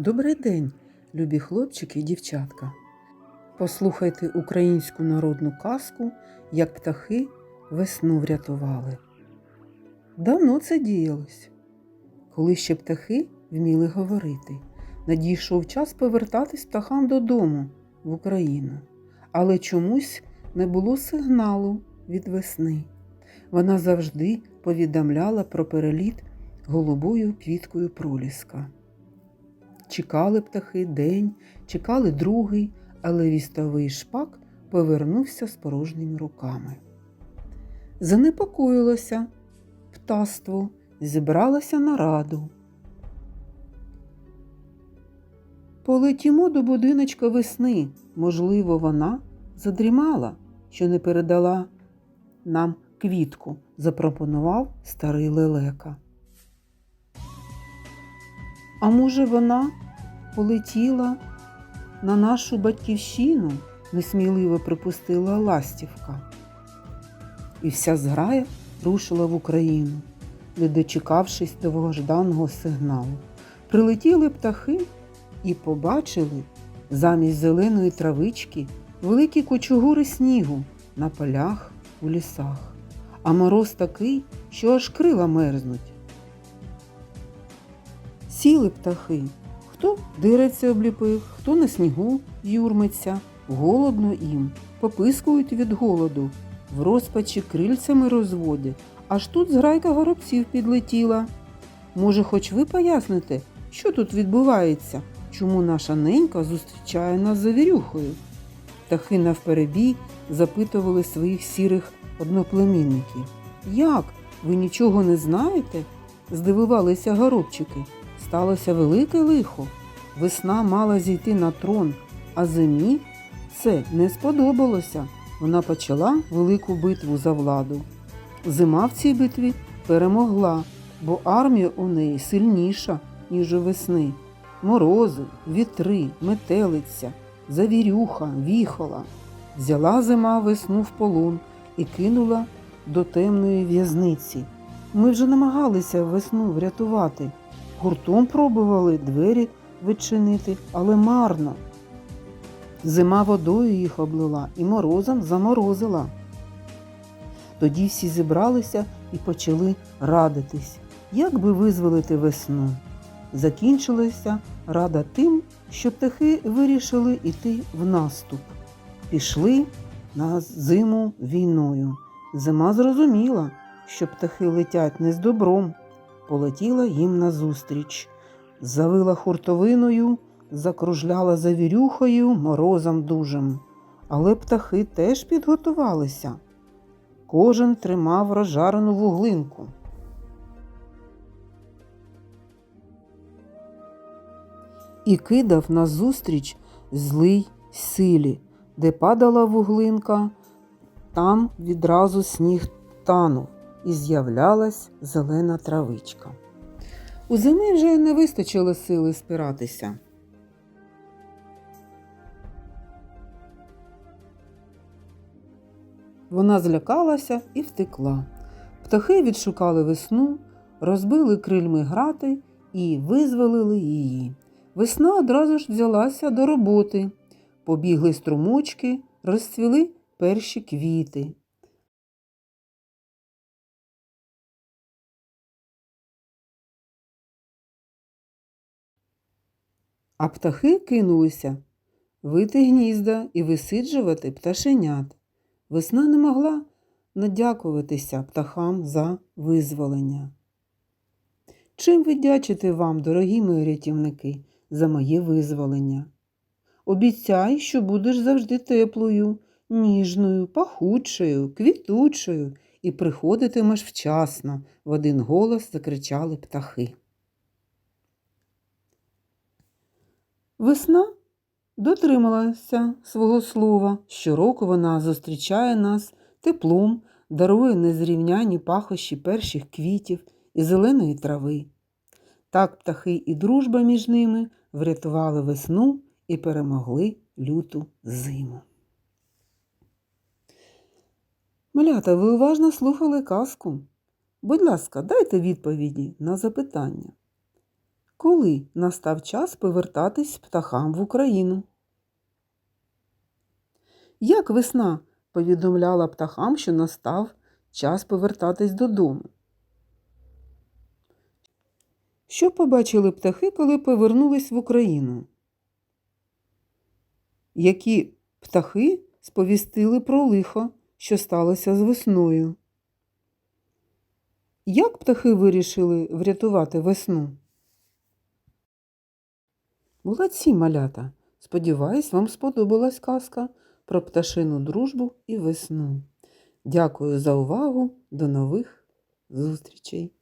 Добрий день, любі хлопчики і дівчатка. Послухайте українську народну казку, як птахи весну врятували. Давно це діялось, коли ще птахи вміли говорити. Надійшов час повертатись птахам додому в Україну, але чомусь не було сигналу від весни. Вона завжди повідомляла про переліт голубою квіткою проліска. Чекали птахи день, чекали другий, але вістовий шпак повернувся з порожніми руками. Занепокоїлося птаство, зібралося на раду. Полетімо до будиночка весни. Можливо, вона задрімала, що не передала нам квітку, запропонував старий лелека. А може, вона полетіла на нашу батьківщину, несміливо припустила ластівка. І вся зграя рушила в Україну, не дочекавшись довгожданого сигналу. Прилетіли птахи і побачили замість зеленої травички великі кучугури снігу на полях у лісах, а мороз такий, що аж крила мерзнуть. Сіли птахи, хто дириться обліпив, хто на снігу юрмиться, голодно їм, попискують від голоду, в розпачі крильцями розводять, аж тут зграйка горобців підлетіла. Може, хоч ви поясните, що тут відбувається, чому наша ненька зустрічає нас завірюхою? Птахи навперебій запитували своїх сірих одноплемінників. Як? Ви нічого не знаєте? здивувалися горобчики. Сталося велике лихо. Весна мала зійти на трон, а зимі це не сподобалося. Вона почала велику битву за владу. Зима в цій битві перемогла, бо армія у неї сильніша, ніж у весни. Морози, вітри, метелиця, завірюха, віхола. Взяла зима весну в полон і кинула до темної в'язниці. Ми вже намагалися весну врятувати. Гуртом пробували двері відчинити, але марно. Зима водою їх облила і морозом заморозила. Тоді всі зібралися і почали радитись, як би визволити весну. Закінчилася рада тим, що птахи вирішили йти в наступ. Пішли на зиму війною. Зима зрозуміла, що птахи летять не з добром, полетіла їм назустріч, завила хуртовиною, закружляла завірюхою морозом дужим. Але птахи теж підготувалися. Кожен тримав розжарену вуглинку. І кидав назустріч злий силі, де падала вуглинка, там відразу сніг танув і з'являлась зелена травичка. У зими вже не вистачило сили спиратися. Вона злякалася і втекла. Птахи відшукали весну, розбили крильми грати і визволили її. Весна одразу ж взялася до роботи. Побігли струмочки, розцвіли перші квіти. А птахи кинулися вити гнізда і висиджувати пташенят. Весна не могла надякуватися птахам за визволення. Чим видячити вам, дорогі мої рятівники, за моє визволення? Обіцяй, що будеш завжди теплою, ніжною, пахучою, квітучою і приходитимеш вчасно, в один голос закричали птахи. Весна дотрималася свого слова. Щороку вона зустрічає нас теплом, дарує незрівняні пахощі перших квітів і зеленої трави. Так птахи і дружба між ними врятували весну і перемогли люту зиму. Малята, ви уважно слухали казку. Будь ласка, дайте відповіді на запитання. Коли настав час повертатись птахам в Україну? Як весна повідомляла птахам, що настав час повертатись додому? Що побачили птахи, коли повернулись в Україну? Які птахи сповістили про лихо, що сталося з весною? Як птахи вирішили врятувати весну? Молодці, малята! Сподіваюсь, вам сподобалась казка про пташину дружбу і весну. Дякую за увагу. До нових зустрічей!